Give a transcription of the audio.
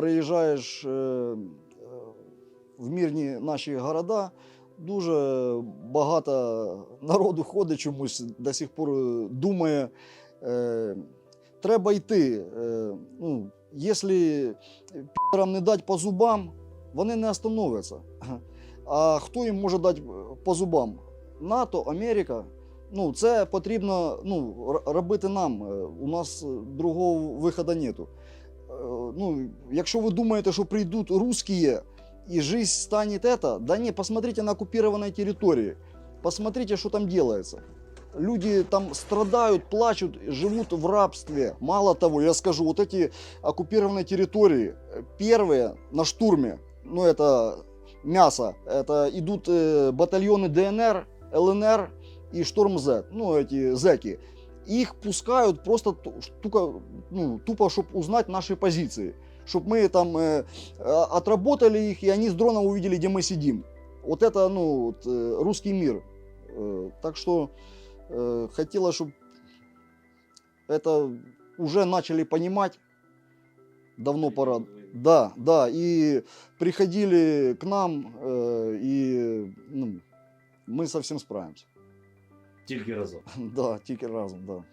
приїжджаєш е, в мирні наші города, дуже багато народу ходить чомусь, до сих пор е, думає. Е, треба йти. Ну, якщо підерам не дати по зубам, вони не остановляться. А хто їм може дати по зубам? НАТО, Америка. Ну, це потрібно ну, робити нам. У нас другого виходу нету. Е, Ну, якщо ви думаєте, що прийдуть русские і жизнь стане это, да не, посмотрите на оккупированной территории. Посмотрите, что там делается. Люди там страдают, плачут, живут в рабстве. Мало того, я скажу, вот эти оккупированные территории, э, первые на штурме, ну это мясо, это идут э, батальоны ДНР, ЛНР и Штурм З, ну эти зеки. Их пускают просто ту- штука, ну, тупо, чтобы узнать наши позиции. Чтобы мы там э, э, отработали их, и они с дрона увидели, где мы сидим. Вот это, ну, вот, э, русский мир. Э, Так что э, хотела, чтобы это уже начали понимать. Давно пора. Да, да, и приходили к нам, э, и ну, мы совсем справимся. Тільки разом. Да, тільки разом, да.